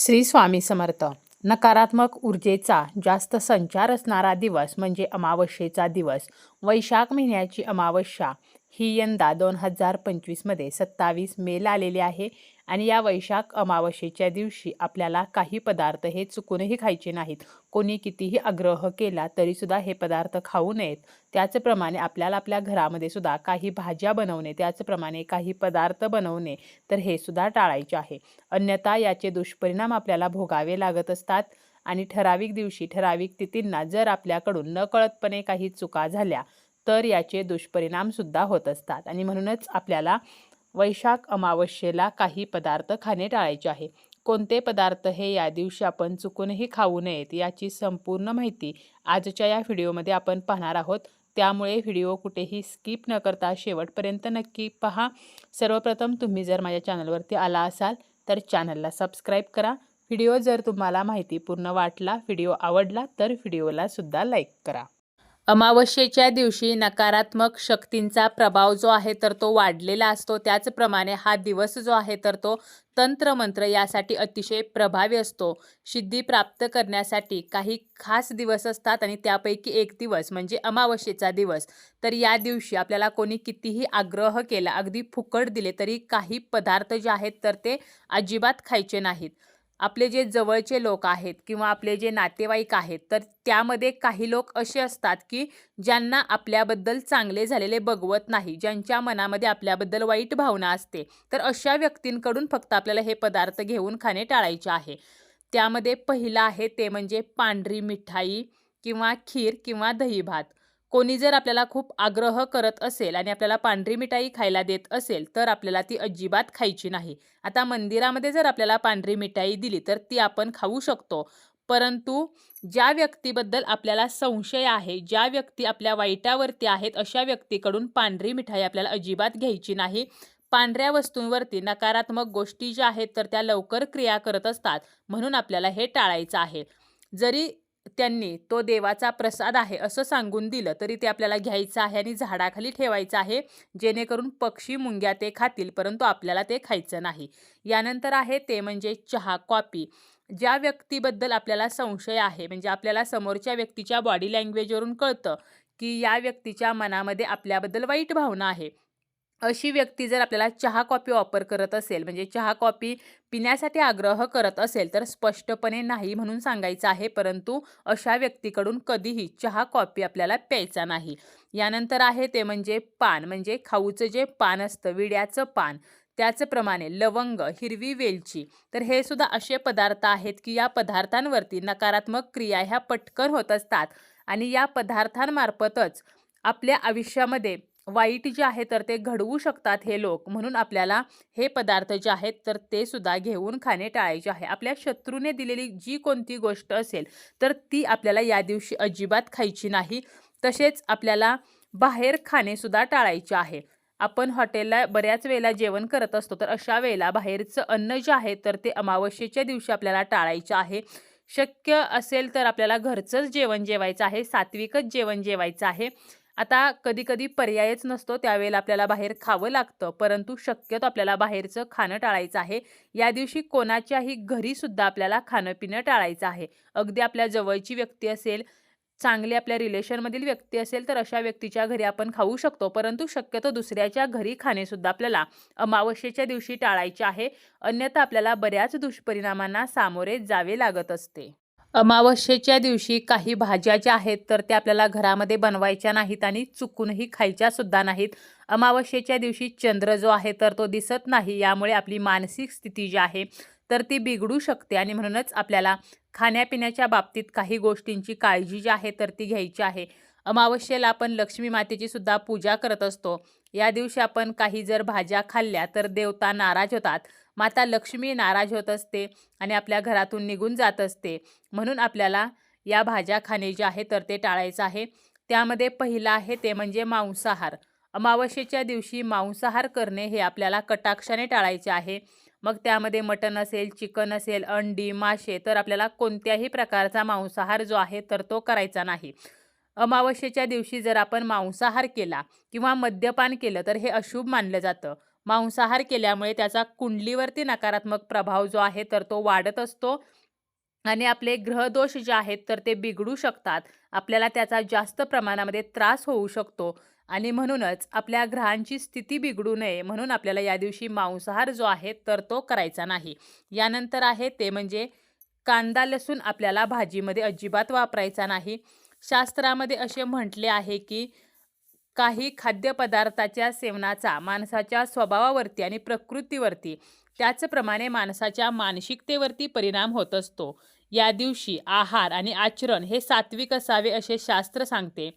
श्री स्वामी समर्थ. नकारात्मक ऊर्जेचा जास्त संचार असणारा दिवस म्हणजे अमावस्येचा दिवस. वैशाख महिन्याची अमावस्या ही यंदा दोन हजार पंचवीसमध्ये सत्तावीस मेला आलेली आहे. आणि या वैशाख अमावस्येच्या दिवशी आपल्याला काही पदार्थ हे चुकूनही खायचे नाहीत. कोणी कितीही आग्रह केला तरीसुद्धा हे पदार्थ खाऊ नयेत. त्याचप्रमाणे आपल्याला आपल्या घरामध्ये सुद्धा काही भाज्या बनवणे त्याचप्रमाणे काही पदार्थ बनवणे तर हे सुद्धा टाळायचे आहे. अन्यथा याचे दुष्परिणाम आपल्याला भोगावे लागत असतात. आणि ठराविक दिवशी ठराविक तिथींना जर आपल्याकडून नकळतपणे काही चुका झाल्या तर याचे दुष्परिणामसुद्धा होत असतात. आणि म्हणूनच आपल्याला वैशाख अमावस्येला काही पदार्थ खाणे टाळायचे आहे. कोणते पदार्थ हे या दिवशी आपण चुकूनही खाऊ नयेत याची संपूर्ण माहिती आजच्या या व्हिडिओमध्ये आपण पाहणार आहोत. त्यामुळे व्हिडिओ कुठेही स्किप न करता शेवटपर्यंत नक्की पहा. सर्वप्रथम तुम्ही जर माझ्या चॅनलवरती आला असाल तर चॅनलला सबस्क्राईब करा. व्हिडिओ जर तुम्हाला माहिती पूर्ण वाटला व्हिडिओ आवडला तर व्हिडिओला सुद्धा लाईक करा. अमावस्येच्या दिवशी नकारात्मक शक्तींचा प्रभाव जो आहे तर तो वाढलेला असतो. त्याचप्रमाणे हा दिवस जो आहे तर तो तंत्रमंत्र यासाठी अतिशय प्रभावी असतो. सिद्धी प्राप्त करण्यासाठी काही खास दिवस असतात आणि त्यापैकी एक दिवस म्हणजे अमावस्येचा दिवस. तर या दिवशी आपल्याला कोणी कितीही आग्रह केला अगदी फुकट दिले तरी काही पदार्थ जे आहेत तर ते अजिबात खायचे नाहीत. आपले जे जवळचे लोक आहेत किंवा आपले जे नातेवाईक आहेत तर त्यामध्ये काही लोक असे असतात की ज्यांना आपल्याबद्दल चांगले झालेले बघवत नाही ज्यांच्या मनामध्ये आपल्याबद्दल वाईट भावना असते. तर अशा व्यक्तींकडून फक्त आपल्याला हे पदार्थ घेऊन खाणे टाळायचे आहे. त्यामध्ये पहिलं आहे ते म्हणजे पांढरी मिठाई किंवा खीर किंवा दही भात कोणी जर आपल्याला खूप आग्रह करत असेल आणि आपल्याला पांढरी मिठाई खायला देत असेल तर आपल्याला ती अजिबात खायची नाही. आता मंदिरामध्ये जर आपल्याला पांढरी मिठाई दिली तर ती आपण खाऊ शकतो. परंतु ज्या व्यक्तीबद्दल आपल्याला संशय आहे ज्या व्यक्ती आपल्या वाईटावरती आहेत अशा व्यक्तीकडून पांढरी मिठाई आपल्याला अजिबात घ्यायची नाही. पांढऱ्या वस्तूंवरती नकारात्मक गोष्टी ज्या आहेत तर त्या लवकर क्रिया करत असतात. म्हणून आपल्याला हे टाळायचं आहे. जरी त्यांनी तो देवाचा प्रसाद आहे असं सांगून दिलं. तरी ते आपल्याला घ्यायचं आहे आणि झाडाखाली ठेवायचं आहे जेणेकरून पक्षी मुंग्या ते खातील परंतु आपल्याला ते खायचं नाही. यानंतर आहे ते म्हणजे चहा कॉपी ज्या व्यक्तीबद्दल आपल्याला संशय आहे म्हणजे आपल्याला समोरच्या व्यक्तीच्या बॉडी लँग्वेजवरून कळतं की या व्यक्तीच्या मनामध्ये आपल्याबद्दल वाईट भावना आहे. अशी व्यक्ती जर आपल्याला चहा कॉपी ऑफर करत असेल म्हणजे चहा कॉपी पिण्यासाठी आग्रह करत असेल तर स्पष्टपणे नाही म्हणून सांगायचं आहे. परंतु अशा व्यक्तीकडून कधीही चहा कॉपी आपल्याला प्यायचा नाही. यानंतर आहे ते म्हणजे पान म्हणजे खाऊचं जे पान असतं विड्याचं पान त्याचप्रमाणे लवंग हिरवी वेलची. तर हे सुद्धा असे पदार्थ आहेत की या पदार्थांवरती नकारात्मक क्रिया ह्या पटकन होत असतात आणि या पदार्थांमार्फतच आपल्या आयुष्यामध्ये वाईट जे आहे तर ते घडवू शकतात हे लोक. म्हणून आपल्याला हे पदार्थ जे आहेत तर ते सुद्धा घेऊन खाणे टाळायचे आहे. आपल्या शत्रूने दिलेली जी कोणती गोष्ट असेल तर ती आपल्याला या दिवशी अजिबात खायची नाही. तसेच आपल्याला बाहेर खाणेसुद्धा टाळायचे आहे. आपण हॉटेलला बऱ्याच वेळेला जेवण करत असतो तर अशा वेळेला बाहेरचं अन्न जे आहे तर ते अमावस्येच्या दिवशी आपल्याला टाळायचं आहे. शक्य असेल तर आपल्याला घरचंच जेवण जेवायचं आहे सात्विकच जेवण जेवायचं आहे. आता कधी कधी पर्यायच नसतो त्यावेळेला आपल्याला बाहेर खावं लागतं परंतु शक्यतो आपल्याला बाहेरचं खाणं टाळायचं आहे. या दिवशी कोणाच्याही घरीसुद्धा आपल्याला खाणं पिणं टाळायचं आहे. अगदी आपल्या जवळची व्यक्ती असेल चांगली आपल्या रिलेशनमधील व्यक्ती असेल तर अशा व्यक्तीच्या घरी आपण खाऊ शकतो. परंतु शक्यतो दुसऱ्याच्या घरी खाणेसुद्धा आपल्याला अमावस्येच्या दिवशी टाळायचे आहे. अन्यथा आपल्याला बऱ्याच दुष्परिणामांना सामोरे जावे लागत असते. अमावस्येच्या दिवशी काही भाज्या ज्या आहेत तर त्या आपल्याला घरामध्ये बनवायच्या नाहीत आणि चुकूनही खायच्या सुद्धा नाहीत. अमावस्येच्या दिवशी चंद्र जो आहे तर तो दिसत नाही. यामुळे आपली मानसिक स्थिती जी आहे तर ती बिघडू शकते आणि म्हणूनच आपल्याला खाण्यापिण्याच्या बाबतीत काही गोष्टींची काळजी जी आहे तर ती घ्यायची आहे. अमावस्येला आपण लक्ष्मी मातेची सुद्धा पूजा करत असतो. या दिवशी आपण काही जर भाज्या खाल्ल्या तर देवता नाराज होतात. माता लक्ष्मी नाराज होत असते आणि आपल्या घरातून निघून जात असते. म्हणून आपल्याला या भाज्या खाणे जे आहे तर ते टाळायचं आहे. त्यामध्ये पहिलं आहे ते म्हणजे मांसाहार. अमावस्येच्या दिवशी मांसाहार करणे हे आपल्याला कटाक्षाने टाळायचे आहे. मग त्यामध्ये मटण असेल चिकन असेल अंडी मासे तर आपल्याला कोणत्याही प्रकारचा मांसाहार जो आहे तर तो करायचा नाही. अमावस्येच्या दिवशी जर आपण मांसाहार केला किंवा मद्यपान केलं तर हे अशुभ मानलं जातं. मांसाहार केल्यामुळे त्याचा कुंडलीवरती नकारात्मक प्रभाव जो आहे तर तो वाढत असतो. आणि आपले ग्रहदोष जे आहेत तर ते बिघडू शकतात. आपल्याला त्याचा जास्त प्रमाणामध्ये त्रास होऊ शकतो. आणि म्हणूनच आपल्या ग्रहांची स्थिती बिघडू नये म्हणून आपल्याला या दिवशी मांसाहार जो आहे तर तो करायचा नाही. यानंतर आहे ते म्हणजे कांदा लसूण आपल्याला भाजीमध्ये अजिबात वापरायचा नाही. शास्त्रामध्ये असे म्हटले आहे की काही खाद्यपदार्थाच्या सेवनाचा माणसाच्या स्वभावावरती आणि प्रकृतीवरती. त्याचप्रमाणे माणसाच्या मानसिकतेवरती परिणाम होत असतो. या दिवशी आहार आणि आचरण हे सात्विक असावे असे शास्त्र सांगते.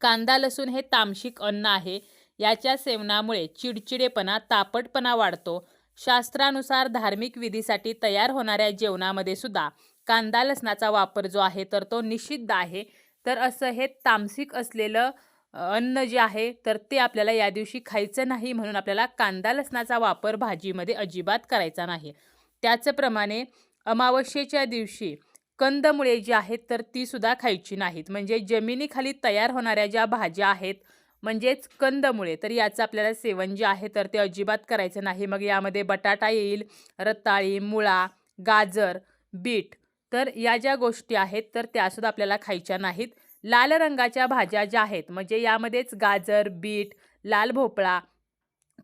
कांदा लसूण हे तामसिक अन्न आहे. याच्या सेवनामुळे चिडचिडेपणा तापटपणा वाढतो. शास्त्रानुसार धार्मिक विधीसाठी तयार होणाऱ्या जेवणामध्ये सुद्धा कांदा लसणाचा वापर जो आहे तर तो निषिद्ध आहे. तर असं हे तामसिक असलेलं अन्न जे आहे तर ते आपल्याला या दिवशी खायचं नाही म्हणून आपल्याला कांदा लसणाचा वापर भाजीमध्ये अजिबात करायचा नाही. त्याचप्रमाणे अमावस्येच्या दिवशी कंदमुळे जी आहेत तर ती सुद्धा खायची नाहीत. म्हणजे जमिनीखाली तयार होणाऱ्या ज्या भाज्या आहेत म्हणजेच कंदमुळे तर याचं आपल्याला सेवन जे आहे तर ते अजिबात करायचं नाही. मग यामध्ये बटाटा येईल रताळी मुळा गाजर बीट तर या ज्या गोष्टी आहेत तर त्यासुद्धा आपल्याला खायच्या नाहीत. लाल रंगाच्या भाज्या ज्या आहेत म्हणजे यामध्येच गाजर बीट लाल भोपळा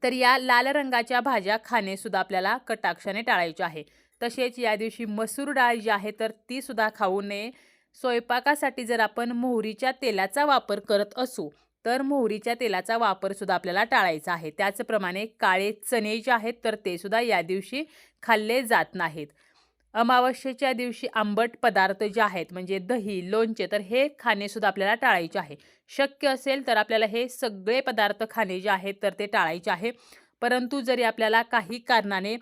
तर या लाल रंगाच्या भाज्या खाणेसुद्धा आपल्याला कटाक्षाने टाळायचे आहे. तसेच या दिवशी मसूर डाळ जी आहे तर तीसुद्धा खाऊ नये. स्वयंपाकासाठी जर आपण मोहरीच्या तेलाचा वापर करत असू तर मोहरीच्या तेलाचा वापरसुद्धा आपल्याला टाळायचा आहे. त्याचप्रमाणे काळे चणे जे आहेत तर ते सुद्धा या दिवशी खाल्ले जात नाहीत. अमावस्येच्या दिवशी आंबट पदार्थ जे आहेत म्हणजे दही लोणचे तर हे खाणेसुद्धा आपल्याला टाळायचे आहे. शक्य असेल तर आपल्याला हे सगळे पदार्थ खाणे जे आहेत तर ते टाळायचे आहे. परंतु जरी आपल्याला काही कारणाने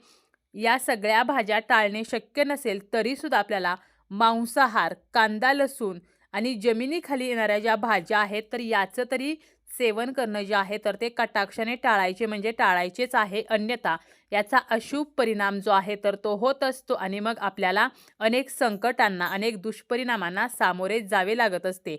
या सगळ्या भाज्या टाळणे शक्य नसेल तरीसुद्धा आपल्याला मांसाहार कांदा लसूण आणि जमिनीखाली येणाऱ्या ज्या भाज्या आहेत तर याचं तरी सेवन करणं जे आहे तर ते कटाक्षाने टाळायचे म्हणजे टाळायचेच आहे अन्यथा. याचा अशुभ परिणाम जो आहे तर तो होत असतो आणि मग आपल्याला अनेक संकटांना अनेक दुष्परिणामांना सामोरे जावे लागत असते.